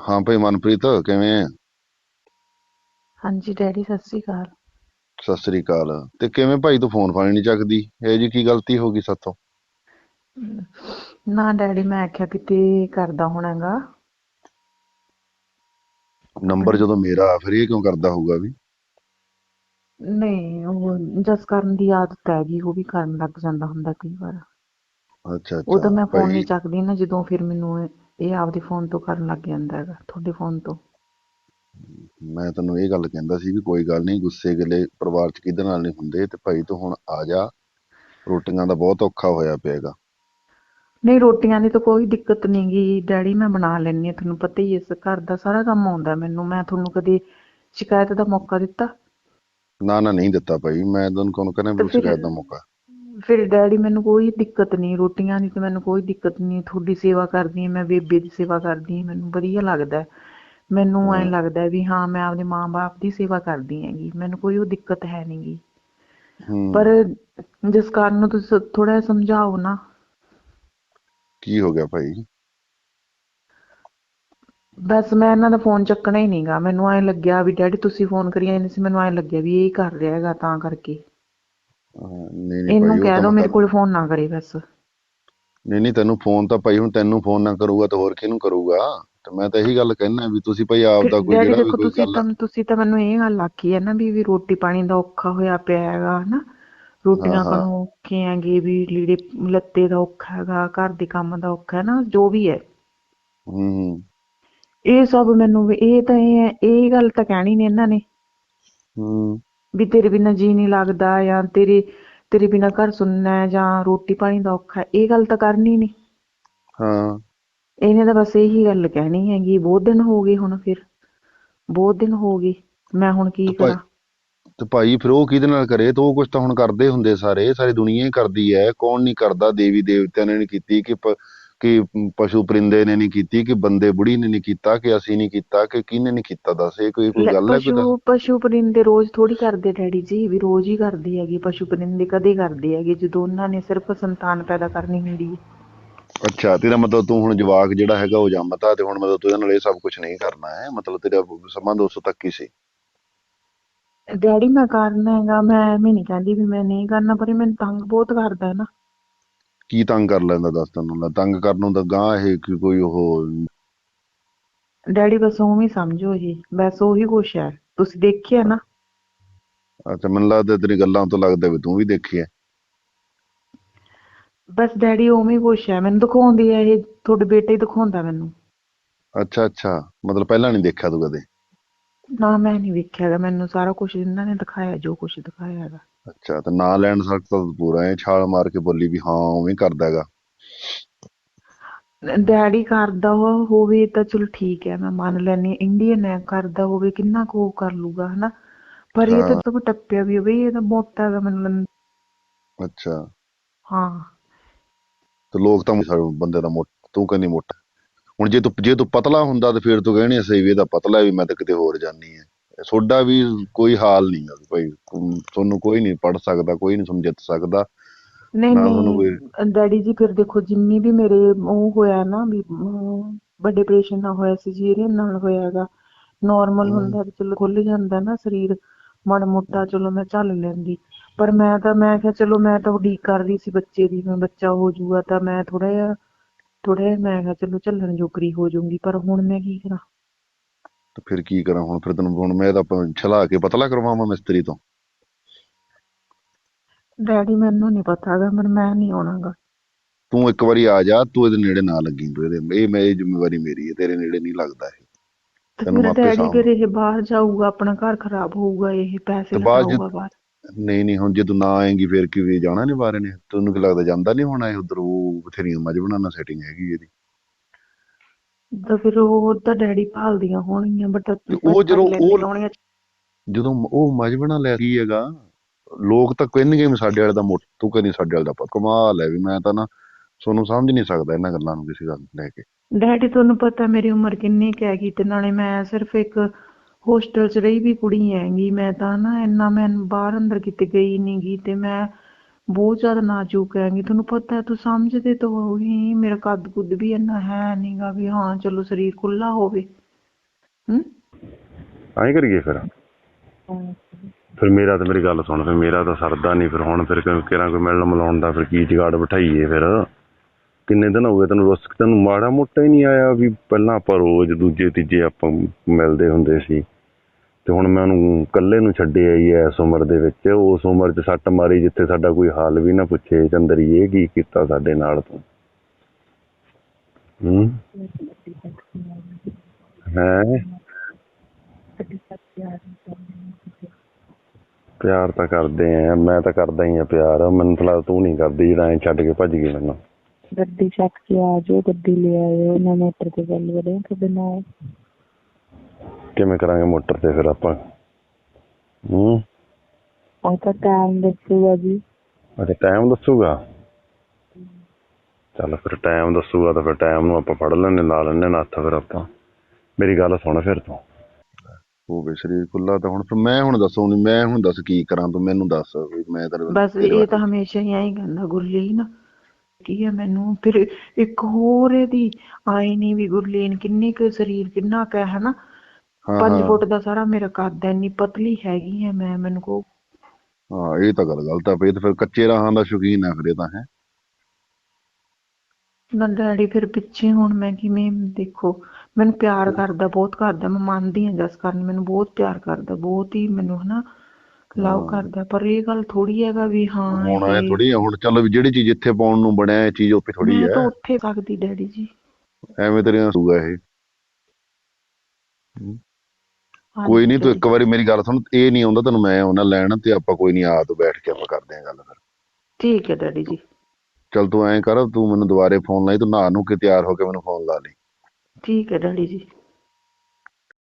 ਹਾਂ ਭਾਈ ਮਨਪ੍ਰੀਤ ਕਿਵੇਂ ਹੈ ਹਾਂਜੀ ਡੈਡੀ ਸਤਿ ਸ੍ਰੀ ਅਕਾਲ। ਸਤਿ ਸ੍ਰੀ ਅਕਾਲ। ਤੇ ਕਿਵੇਂ ਭਾਈ ਤੂੰ ਫੋਨ ਫਾਨ ਨਹੀਂ ਚੱਕਦੀ? ਇਹ ਜੀ ਕੀ ਗਲਤੀ ਹੋ ਗਈ ਸਾਥੋਂ? ਨਾ ਡੈਡੀ ਮੈਂ ਆਖਿਆ ਕਿਤੇ ਕਰਦਾ ਹੋਣਾਗਾ। ਨੰਬਰ ਜਦੋਂ ਮੇਰਾ ਫਿਰ ਇਹ ਕਿਉਂ ਕਰਦਾ ਹੋਊਗਾ ਵੀ? ਨਹੀਂ ਉਹ ਜਸ ਕਰਨ ਦੀ ਆਦਤ ਹੈਗੀ ਉਹ ਵੀ ਕਰਨ ਲੱਗ ਜਾਂਦਾ ਹੁੰਦਾ ਕਈ ਵਾਰ। ਅੱਛਾ ਉਦੋਂ ਅੱਛਾ ਮੈਂ ਫੋਨ ਭਾਈ ਨਹੀਂ ਚੱਕਦੀ ਨਾ ਜਦੋਂ ਫਿਰ ਮੈਨੂੰ ਇਹ ਇਹ ਆਪਦੇ ਫੋਨ ਤੋਂ ਕਰਨ ਲੱਗ ਜਾਂਦਾ ਹੈਗਾ ਤੁਹਾਡੇ ਫੋਨ ਤੋਂ। ਮੈਂ ਤੈਨੂੰ ਇਹ ਗੱਲ ਕਹਿੰਦਾ ਸੀ ਵੀ ਕੋਈ ਗੱਲ ਨਹੀਂ ਗੁੱਸੇ ਗਿਲੇ ਪਰਿਵਾਰ 'ਚ ਕਿਹਦੇ ਨਾਲ ਨਹੀਂ ਹੁੰਦੇ ਤੇ ਭਾਈ ਤੂੰ ਹੁਣ ਆ ਜਾ ਰੋਟੀਆਂ ਦਾ ਬਹੁਤ ਔਖਾ ਹੋਇਆ ਪਿਆਗਾ ਨਹੀਂ ਰੋਟੀਆਂ ਦੀ ਤਾਂ ਕੋਈ ਦਿੱਕਤ ਨਹੀਂ ਗੀ ਡੈਡੀ ਮੈਂ ਬਣਾ ਲੈਂਦੀ ਹਾਂ ਤੁਹਾਨੂੰ ਪਤਾ ਹੀ ਇਸ ਘਰ ਦਾ ਸਾਰਾ ਕੰਮ ਆਉਂਦਾ ਮੈਨੂੰ ਮੈਂ ਤੁਹਾਨੂੰ ਕਦੇ ਸ਼ਿਕਾਇਤ ਦਾ ਮੌਕਾ ਦਿੱਤਾ? ਨਾ ਨਾ ਨਹੀਂ ਦਿੱਤਾ ਭਾਈ ਮੈਂ ਤੈਨੂੰ ਕੌਣ ਕਹਿੰਦਾ ਵੀ ਸ਼ਿਕਾਇਤ ਦਾ ਮੌਕਾ। ਫਿਰ ਡੈਡੀ ਮੈਨੂੰ ਕੋਈ ਦਿੱਕਤ ਨਹੀਂ ਰੋਟੀਆਂ ਦੀ ਤੇ ਮੈਨੂੰ ਕੋਈ ਦਿੱਕਤ ਨਹੀਂ ਤੁਹਾਡੀ ਸੇਵਾ ਕਰਦੀ ਹਾਂ ਮੈਂ ਬੇਬੇ ਦੀ ਸੇਵਾ ਕਰਦੀ ਹਾਂ ਮੈਨੂੰ ਵਧੀਆ ਲੱਗਦਾ ਹੈ। ਮੈਨੂੰ ਐਂ। ਲੱਗਦਾ ਹੈ ਵੀ ਹਾਂ ਮੈਂ ਆਪਦੇ ਮਾਂ-ਬਾਪ ਦੀ ਸੇਵਾ ਕਰਦੀ ਹੈਗੀ ਮੈਨੂੰ ਕੋਈ ਉਹ ਦਿੱਕਤ ਹੈ ਨਹੀਂਗੀ ਹੂੰ ਪਰ ਜਿਸ ਕਾਰਨ ਨੂੰ ਤੁਸੀਂ ਥੋੜਾ ਸਮਝਾਓ ਨਾ। ਕੀ ਹੋ ਗਿਆ ਭਾਈ? ਬਸ ਮੈਂ ਇਹਨਾਂ ਦਾ ਫੋਨ ਚੱਕਣਾ ਹੀ ਨਹੀਂਗਾ ਮੈਨੂੰ ਐਂ ਲੱਗਿਆ ਵੀ ਡੈਡੀ ਤੁਸੀਂ ਫੋਨ ਕਰੀ ਜਾਂਦੇ ਸੀ ਮੈਨੂੰ ਐਂ ਲੱਗਿਆ ਵੀ ਇਹ ਕਰ ਰਿਹਾ ਹੈਗਾ ਤਾਂ ਕਰਕੇ। ਨਹੀਂ ਨਹੀਂ ਇਹਨੂੰ ਭਾਈ ਉਹ ਕਹਿ ਤਾਂ ਮੈਂ ਮੇਰੇ ਕਰ- ਕੋਲ ਫੋਨ ਨਾ ਕਰੇ ਬਸ। ਨਹੀਂ ਨਹੀਂ ਤੈਨੂੰ ਫੋਨ ਤਾਂ ਭਾਈ ਹੁਣ ਤੈਨੂੰ ਫੋਨ ਨਾ ਕਰੂਗਾ ਤਾਂ ਹੋਰ ਕਿਹਨੂੰ ਕਰੂਗਾ? ਤੇ ਮੈਂ ਤਾਂ ਇਹੀ ਗੱਲ ਕਹਿਣਾ ਵੀ ਤੁਸੀਂ ਭਾਈ ਆਪ ਦਾ ਕੋਈ ਡੈਡੀ ਜਿਹੜਾ ਵੀ ਦੇਖੋ ਕੋਈ ਤੁਸੀਂ ਗੱਲ ਤਾਂ ਤੁਸੀਂ ਤਾਂ ਮੈਨੂੰ ਇਹ ਗੱਲ ਆਖੀ ਹੈ ਨਾ ਵੀ ਵੀ ਰੋਟੀ ਪਾਣੀ ਦਾ ਔਖਾ ਹੋਇਆ ਪਿਆ ਹੈਗਾ ਹਨਾ? ਰੋਟੀਆਂ ਹਾਂ, ਹਾਂ। ਔਖੇ ਹੈਗੇ ਵੀ ਲੀੜੇ ਲੱਤੇ ਦਾ ਔਖਾ ਹੈਗਾ ਘਰ ਦੇ ਕੰਮ ਦਾ ਔਖਾ ਹੈ ਨਾ ਜੋ ਵੀ ਹੈ ਹੂੰ ਹੂੰ। ਇਹ ਸਭ ਮੈਨੂੰ ਵੀ- ਇਹ ਤਾਂ ਇਹ ਹੈ- ਇਹ ਗੱਲ ਤਾਂ ਕਹਿਣੀ ਨੇ ਇਹਨਾਂ ਨੇ। ਹੂੰ। ਵੀ ਤੇਰੇ ਬਿਨਾਂ ਜੀ ਨਹੀਂ ਲੱਗਦਾ ਜਾਂ ਤੇਰੇ ਤੇਰੇ ਬਿਨਾਂ ਘਰ ਸੁਣਨਾ ਹੈ ਜਾਂ ਰੋਟੀ ਪਾਣੀ ਦਾ ਔਖਾ ਹੈ ਇਹ ਗੱਲ ਤਾਂ ਕਰਨੀ ਨਹੀਂ। ਹਾਂ। ਇਹਨੇ ਤਾਂ ਬਸ ਇਹੀ ਗੱਲ ਕਹਿਣੀ ਹੈਗੀ ਬਹੁਤ ਦਿਨ ਹੋ ਗਏ ਹੁਣ ਫਿਰ ਬਹੁਤ ਦਿਨ ਹੋ ਗਏ ਮੈਂ ਹੁਣ ਕੀ ਕਰਾਂ? ਤੇ ਭਾਈ ਫਿਰ ਉਹ ਕਿਹਦੇ ਨਾਲ ਕਰੇ? ਤੇ ਕੁਝ ਤਾਂ ਹੁਣ ਕਰਦੇ ਹੁੰਦੇ ਸਾਰੇ ਸਾਰੀ ਦੁਨੀਆ ਹੀ ਕਰਦੀ ਹੈ ਕੌਣ ਨਹੀਂ ਕਰਦਾ ਦੇਵੀ ਦੇਵਤਿਆਂ ਨੇ ਨਹੀਂ ਕੀਤੀ ਕਿ ਕਿ ਪਸ਼ੂ ਪਰਿੰਦੇ ਨੇ ਨਹੀਂ ਕੀਤੀ ਕਿ ਬੰਦੇ ਬੁੜੀ ਨੇ ਨਹੀਂ ਕੀਤਾ ਕਿ ਅਸੀਂ ਨਹੀਂ ਕੀਤਾ ਕਿ ਕਿਹਨੇ ਨਹੀਂ ਕੀਤਾ ਦੱਸ ਇਹ ਕੋਈ ਕੋਈ ਗੱਲ ਹੈ ਕੋਈ ਪਸ਼ੂ ਪਸ਼ੂ ਪਰਿੰਦੇ ਰੋਜ਼ ਥੋੜੀ ਕਰਦੇ ਡੈਡੀ ਜੀ ਵੀ ਰੋਜ਼ ਹੀ ਕਰਦੇ ਹੈਗੇ ਪਸ਼ੂ ਪਰਿੰਦੇ ਕਦੇ ਕਰਦੇ ਹੈਗੇ ਜਦੋਂ ਉਹਨਾਂ ਨੇ ਸਿਰਫ ਸੰਤਾਨ ਪੈਦਾ ਕਰਨੀ ਹੁੰਦੀ ਹੈ। ਅੱਛਾ ਤੇਰਾ ਮਤਲਬ ਤੂੰ ਹੁਣ ਜਵਾਕ ਜਿਹੜਾ ਹੈਗਾ ਉਹ ਜੰਮਤਾ ਤੇ ਹੁਣ ਮਤਲਬ ਤੂੰ ਇਹਦੇ ਨਾਲ ਇਹ ਸਭ ਕੁਝ ਨਹੀਂ ਕਰਨਾ ਹੈ ਮਤਲਬ ਤੇਰਾ ਸੰਬੰਧ ਉਸ ਤੱਕ ਹੀ ਸੀ। ਡੈਡੀ ਮੈਂ ਕਰਨਾ ਹੈਗਾ ਮੈਂ ਐਵੇਂ ਨਹੀਂ ਕਹਿੰਦੀ ਵੀ ਮੈਂ ਨਹੀਂ ਕਰਨਾ ਪਰ ਇਹ ਮੈਨੂੰ ਤੰਗ ਬਹੁਤ ਕਰਦਾ ਹੈ ਨਾ। ਕੀ ਤੰਗ ਕਰ ਲੈਂਦਾ ਦੱਸ ਤੈਨੂੰ ਲੈ ਤੰਗ ਕਰਨ ਨੂੰ ਤਾਂ ਗਾਂ ਇਹ ਕਿ ਕੋਈ ਉਹ ਡੈਡੀ ਬਸ ਉਵੇਂ ਹੀ ਸਮਝੋ ਇਹ। ਬਸ ਉਹੀ ਕੁਛ ਹੈ। ਤੁਸੀਂ ਦੇਖਿਆ ਨਾ? ਅੱਛਾ ਮੈਨੂੰ ਲੱਗਦਾ ਤੇਰੀ ਗੱਲਾਂ ਤੋਂ ਲੱਗਦਾ ਵੀ ਤੂੰ ਵੀ ਦੇਖੀ ਹੈ ਬਸ ਡੈਡੀ ਉਵੇਂ ਹੀ ਕੁਛ ਹੈ। ਮੈਨੂੰ ਦਿਖਾਉਂਦੀ ਹੈ ਇਹ। ਤੁਹਾਡੇ ਬੇਟੇ ਹੀ ਦਿਖਾਉਂਦਾ ਮੈਨੂੰ। ਅੱਛਾ ਅੱਛਾ। ਮਤਲਬ ਪਹਿਲਾਂ ਨਹੀਂ ਦੇਖਿਆ ਤੂੰ ਕਦੇ? ਨਾ ਮੈਂ ਨਹੀਂ ਵੇਖਿਆ ਹੈਗਾ। ਮੈਨੂੰ ਸਾਰਾ ਕੁਝ ਇਹਨਾਂ ਨੇ ਦਿਖਾਇਆ ਜੋ ਕੁਝ ਦਿਖਾਇਆ ਹੈਗਾ। ਅੱਛਾ ਤੇ ਨਾਂ ਲੈਣ ਸਕਦਾ ਤਾਂ ਪੂਰਾ ਐ ਛਾਲ ਮਾਰ ਕੇ ਬੋਲੀ ਵੀ ਹਾਂ ਉਵੇਂ ਕਰਦਾ ਹੈਗਾ। ਡੈਡੀ ਕਰਦਾ ਹੋ- ਹੋਵੇ ਤਾਂ ਚਲੋ ਠੀਕ ਹੈ ਮੈਂ ਮੰਨ ਲੈਣੀ ਇੰਡੀਅਨ ਹੈ ਕਰਦਾ ਹੋਵੇ ਕਿੰਨਾ ਕੁ ਉਹ ਕਰ ਲੂਗਾ ਹਨਾ? ਪਰ ਇਹ ਤਾਂ। ਤੋਂ ਟੱਪਿਆ ਵੀ ਹੋਵੇ ਇਹ ਤਾਂ ਮੋਟਾ ਹੈਗਾ ਮੈਨੂੰ ਲੱਗ- ਅੱਛਾ। ਹਾਂ। ਤੇ ਲੋਕ ਤਾਂ ਸਾਡੇ ਬੰਦੇ ਦਾ ਮੋਟਾ ਤੂੰ ਕਹਿੰਦੀ ਮੋਟਾ। ਹੁਣ ਜੇ ਤੂੰ ਜੇ ਤੂੰ ਪਤਲਾ ਹੁੰਦਾ ਤੇ ਫਿਰ ਤੂੰ ਕਹਿਣੀ ਸਹੀ ਵੀ ਇਹਦਾ ਪਤਲਾ ਵੀ ਮੈਂ ਤਾਂ ਕਿਤੇ ਹੋਰ ਜਾਨੀ ਹੈ ਸੋਡਾ ਵੀ ਕੋਈ ਹਾਲ ਨਹੀਂ ਹੈ ਭਾਈ ਤੁਹਾਨੂੰ ਕੋਈ ਨਹੀਂ ਪੜ ਸਕਦਾ ਕੋਈ ਨਹੀਂ ਜਿੱਤ ਸਕਦਾ। ਨਹੀਂ ਨਹੀਂ ਡੈਡੀ ਜੀ ਫਿਰ ਦੇਖੋ ਜਿੰਨੀ ਵੀ ਮੇਰੇ ਉਹ ਹੋਇਆ ਨਾ ਵੀ ਵੱਡੇ ਆਪਰੇਸ਼ਨ ਨਾਲ ਹੋਇਆ ਸੀ ਸੀਰੀਅਨ ਨਾਲ ਹੋਇਆ ਹੈਗਾ ਨਾਰਮਲ। ਹੁੰਦਾ ਤੇ ਚਲੋ ਖੁੱਲ ਜਾਂਦਾ ਨਾ ਸਰੀਰ ਮਾੜਾ ਮੋਟਾ ਚਲੋ ਮੈਂ ਝੱਲ ਲੈਂਦੀ। ਪਰ ਮੈਂ ਤਾਂ ਮੈਂ ਕਿਹਾ ਚਲੋ ਮੈਂ ਤਾਂ ਉਡੀਕ ਕਰ ਰਹੀ ਸੀ ਬੱਚੇ ਦੀ ਮੈਂ ਬੱਚਾ ਹੋ ਜਾਊਗਾ ਤਾਂ ਮੈਂ ਥੋੜਾ ਜਿਹਾ ਥੋੜਾ ਜਿਹਾ ਮੈਂ ਕਿਹਾ ਚਲੋ ਝੱਲਣ ਜੋਗਰੀ ਹੋ ਜਾਊਂਗੀ ਪਰ ਹੁਣ ਮੈਂ ਕੀ ਕਰਾਂ? ਤੇ ਫਿਰ ਕੀ ਕਰਾਂ ਹੁਣ? ਫਿਰ ਤੈਨੂੰ ਹੁਣ ਮੈਂ ਪ- ਛਲਾ ਕੇ ਪਤਲਾ ਕਰਵਾਵਾਂ ਮਿਸਤਰੀ ਤੋਂ। ਡੈਡੀ ਮੈਨੂੰ ਨਹੀਂ ਪਤਾ ਹੈਗਾ ਪਰ ਮੈਂ ਨਹੀਂ ਆਉਣਾਗਾ ਤੂੰ ਇੱਕ ਵਾਰੀ ਆ ਜਾ ਤੂੰ ਇਹਦੇ ਨੇੜੇ ਨਾ ਲੱਗੀ ਤੂੰ ਇਹਦੇ ਇਹ ਮੈਂ ਇਹ ਜ਼ਿੰਮੇਵਾਰੀ ਮੇਰੀ ਹੈ ਤੇਰੇ ਨੇੜੇ ਨਹੀਂ ਲੱਗਦਾ ਇਹ। ਤੇ ਤੈਨੂੰ ਮੇਰਾ ਆਪੇ ਡੈਡੀ ਸਾਂਭ- ਫਿਰ ਇਹ ਬਾਹਰ ਜਾਊਗਾ ਆਪਣਾ ਘਰ ਖਰਾਬ ਹੋਊਗਾ ਇਹ ਪੈਸੇ ਤੇ ਬਾਅਦ 'ਚ- ਲਗਾਊਗਾ ਬਾਹਰ। ਨਹੀਂ ਨਹੀਂ ਹੁਣ ਜੇ ਤੂੰ ਨਾ ਆਏਂਗੀ ਫਿਰ ਕਿਵੇਂ ਜਾਣਾ ਨਹੀਂ ਬਾਰੇ ਨੇ ਤੈਨੂੰ ਕੀ ਲੱਗਦਾ ਜਾਂਦਾ ਨਹੀਂ ਹੋਣਾ ਇਹ ਉਧਰ? ਉਹ ਬਥੇਰੀਆਂ ਮੱਝ ਬਣਾਉਣਾ ਸੈਟਿੰਗ ਹੈਗੀ ਇਹਦੀ। ਤਾਂ ਫਿਰ ਉਹ ਤਾਂ ਡੈਡੀ ਭਾਲਦੀਆਂ ਹੋਣਗੀਆਂ ਬਟ ਉਹ ਜਦੋਂ ਉਹ- ਜਦੋਂ ਉਹ ਮੱਝ ਬਣਾ ਲਿਆ ਕੀ ਹੈਗਾ? ਲੋਕ ਤਾਂ ਕਹਿਣਗੇ ਵੀ ਸਾਡੇ ਵਾਲੇ ਦਾ ਮੋਟ ਤੂੰ ਕਹਿੰਦੀ ਸਾਡੇ ਵਾਲੇ ਦਾ ਪਤ ਕਮਾਲ ਹੈ ਵੀ ਮੈਂ ਤਾਂ ਨਾ ਤੁਹਾਨੂੰ ਸਮਝ ਨਹੀਂ ਸਕਦਾ ਇਹਨਾਂ ਗੱਲਾਂ ਨੂੰ ਕਿਸੇ ਗੱਲ ਲੈ ਕੇ। ਡੈਡੀ ਤੁਹਾਨੂੰ ਪਤਾ ਮੇਰੀ ਉਮਰ ਕਿੰਨੀ ਕੁ ਹੈਗੀ ਤੇ ਨਾਲੇ ਮੈਂ ਸਿਰਫ ਇੱਕ ਹੋਸਟਲ 'ਚ ਰਹੀ ਵੀ ਕੁੜੀ ਹੈਗੀ ਮੈਂ ਤਾਂ ਨਾ ਇੰਨਾ ਮੈਂ ਬਾਹਰ ਅੰਦਰ ਕਿਤੇ ਗਈ ਨੀ ਤੇ ਮੈਂ ਬਹੁਤ ਜ਼ਿਆਦਾ ਨਾਜ਼ੁਕ ਹੈਗੀ। ਤੁਹਾਨੂੰ ਪਤਾ ਹੈ, ਤੂੰ ਸਮਝਦੇ ਤਾਂ ਹੋਈ ਮੇਰਾ ਕੱਦ ਕੁੱਦ ਵੀ ਇੰਨਾ ਹੈ ਨਹੀਂਗਾ ਵੀ ਹਾਂ ਚਲੋ ਸਰੀਰ ਖੁੱਲਾ ਹੋਵੇ। ਹੂੰ? ਐਂ ਕਰੀਏ ਫਿਰ। ਫਿਰ ਮੇਰਾ ਤਾਂ ਮੇਰੀ ਗੱਲ ਸੁਣ ਫਿਰ ਮੇਰਾ ਤਾਂ ਸਰਦਾ ਨਹੀਂ ਫਿਰ ਹੁਣ ਫਿਰ ਕਿਹੜਾ ਕੋਈ ਮਿਲਣ ਮਿਲਾਉਣ ਦਾ ਫਿਰ ਕੀ ਜਗਾੜ ਬਿਠਾਈਏ ਫਿਰ? ਕਿੰਨੇ ਦਿਨ ਹੋ ਗਏ ਤੈਨੂੰ ਰੁੱਸ ਤੈਨੂੰ ਮਾੜਾ ਮੋਟਾ ਹੀ ਨਹੀਂ ਆਇਆ ਵੀ ਪਹਿਲਾਂ ਆਪਾਂ ਰੋਜ਼ ਦੂਜੇ ਤੀਜੇ ਆਪਾਂ ਮਿਲਦੇ ਹੁੰਦੇ ਸੀ। ਤੇ ਹੁਣ ਮੈਂ ਉਹਨੂੰ ਇਕੱਲੇ ਨੂੰ ਛੱਡਿਆ ਹੀ ਐ ਇਸ ਉਮਰ ਦੇ ਵਿੱਚ। ਉਸ ਉਮਰ 'ਚ ਸੱਟ ਮਾਰੀ ਜਿੱਥੇ ਸਾਡਾ ਕੋਈ ਹਾਲ ਵੀ ਨਾ ਪੁੱਛੇ ਚੰਦਰੀ ਇਹ ਕੀ ਕੀਤਾ ਸਾਡੇ ਨਾਲ ਤੂੰ। ਹੂੰ? ਹੈ? ਪਿਆਰ ਤਾਂ ਕਰਦੇ ਆ, ਮੈਂ ਤਾਂ ਕਰਦਾ ਹੀ ਆ ਪਿਆਰ। ਮੈਨੂੰ ਤਾਂ ਤੂੰ ਨਹੀਂ ਕਰਦੀ, ਜਿਹੜਾ ਐਂ ਛੱਡ ਕੇ ਭੱਜ ਗਈ ਮੈਨੂੰ। ਗੱਡੀ ਚੱਕ ਕੇ ਆ ਜਾਓ ਗੱਡੀ ਲੈ ਆਇਓ ਮੈਂ ਮੋਟਰ ਤੇ ਗੱਲ ਕਰਾਂ ਤੁਹਾਡੇ ਨਾਲ ਕਿਵੇਂ ਕਰਾਂਗੇ ਮੋਟਰ ਤੇ ਫਿਰ ਆਪਾਂ? ਹੂੰ? ਉਹ ਤਾਂ ਟਾਈਮ ਦੱਸੂਗਾ ਜੀ। ਅੱਛਾ ਟਾਈਮ ਦੱਸੂਗਾ? ਚੱਲ ਫਿਰ ਟਾਈਮ ਦੱਸੂਗਾ ਤਾਂ ਫਿਰ ਟਾਈਮ ਨੂੰ ਆਪਾਂ ਫੜ ਲੈਣੇ ਲਾ ਲੈਣੇ ਨੱਥ ਫਿਰ ਆਪਾਂ। ਮੇਰੀ ਗੱਲ ਸੁਣ ਫਿਰ ਤੂੰ। ਹੋਵੇ ਸਰੀਰ ਖੁੱਲਾ ਤਾਂ ਹੁਣ ਫਿਰ ਮੈਂ ਹੁਣ ਦੱਸੋ ਨਹੀਂ ਮੈਂ ਹੁਣ ਦੱਸ ਕੀ ਕਰਾਂ ਤੂੰ ਮੈਨੂੰ ਦੱਸ ਵੀ ਮੈਂ ਤੇਰੇ ਬਸ ਇਹ ਤਾਂ ਹਮੇਸ਼ਾ ਹੀ ਐਂ ਕਹਿੰਦਾ ਗੁਰਲੀਨ। ਕੀ ਹੈ ਮੈਨੂੰ। ਫਿਰ ਇੱਕ ਹੋਰ ਇਹਦੀ ਆਈ ਨਹੀਂ ਵੀ ਗੁਰਲੀਨ ਕਿੰਨੀ ਕੁ ਸਰੀਰ ਕਿੰਨਾ ਕੁ ਹੈ ਹਨਾ? ਹਾਂ, 5 ਹਾਂ। ਫੁੱਟ ਦਾ ਸਾਰਾ ਮੇਰਾ ਕੱਦ ਹੈ ਇੰਨੀ ਪਤਲੀ ਹੈਗੀ ਹੈ ਮੈਂ ਮੈਨੂੰ ਕੋ ਹਾਂ ਇਹ ਤਾਂ ਗੱਲ ਗਲਤ ਆ ਪਈ ਤੇ ਫਿਰ ਕੱਚੇ ਰਾਹਾਂ ਦਾ ਸ਼ੌਕੀਨ ਆ ਫਿਰ ਇਹ ਤਾਂ ਹੈ? ਨਾ ਡੈਡੀ ਫਿਰ ਪਿੱਛੇ ਹੁਣ ਮੈਂ ਕਿਵੇਂ ਦੇਖੋ ਮੈਨੂੰ ਪਿਆਰ ਕਰਦਾ ਬਹੁਤ ਕਰਦਾ ਮੈਂ ਮੰਨਦੀ ਹਾਂ ਜਸ ਕਰਨ ਮੈਨੂੰ ਬਹੁਤ ਪਿਆਰ ਕਰਦਾ ਬਹੁਤ ਹੀ ਮੈਨੂੰ ਹਨਾ? ਲਵ ਕਰਦਾ ਪਰ ਇਹ ਗੱਲ ਥੋੜੀ ਹੈਗਾ ਵੀ ਹਾਂ ਹੁਣ ਇਹ- ਥੋੜੀ ਹੁਣ ਚਲੋ ਵੀ ਜਿਹੜੀ ਚੀਜ਼ ਇੱਥੇ ਪਾਉਣ ਨੂੰ ਬਣਿਆ ਇਹ ਚੀਜ਼ ਉੱਥੇ ਥੋੜੀ ਮੈਂ ਤਾਂ ਹੈ। ਉੱਥੇ ਸਕਦੀ ਡੈਡੀ ਜੀ। ਐਵੇਂ ਤੇਰੀਆਂ ਸੂਗਾ ਇਹ। ਕੋਈ ਨਹੀਂ ਤੂੰ। ਇੱਕ ਵਾਰੀ ਮੇਰੀ ਗੱਲ ਸੁਣ ਇਹ ਨਹੀਂ ਆਉਂਦਾ ਤੈਨੂੰ ਮੈਂ ਆਉਣਾ ਲੈਣ ਤੇ ਆਪਾਂ ਕੋਈ ਨਹੀਂ ਆ ਤੂੰ ਬੈਠ ਕੇ ਆਪਾਂ ਕਰਦੇ ਆਂ ਗੱਲ ਫਿਰ। ਠੀਕ ਹੈ ਡੈਡੀ ਜੀ। ਚੱਲ ਤੂੰ ਐਂ ਕਰ ਤੂੰ ਮੈਨੂੰ ਦੁਬਾਰੇ ਫੋਨ ਲਾਈ ਤੂੰ ਨਹਾ ਨੂੰ ਕੇ ਤਿਆਰ ਹੋ ਕੇ ਮੈਨੂੰ ਫੋਨ ਲਾ ਲਈ। ਠੀਕ ਹੈ ਡੈਡੀ ਜੀ।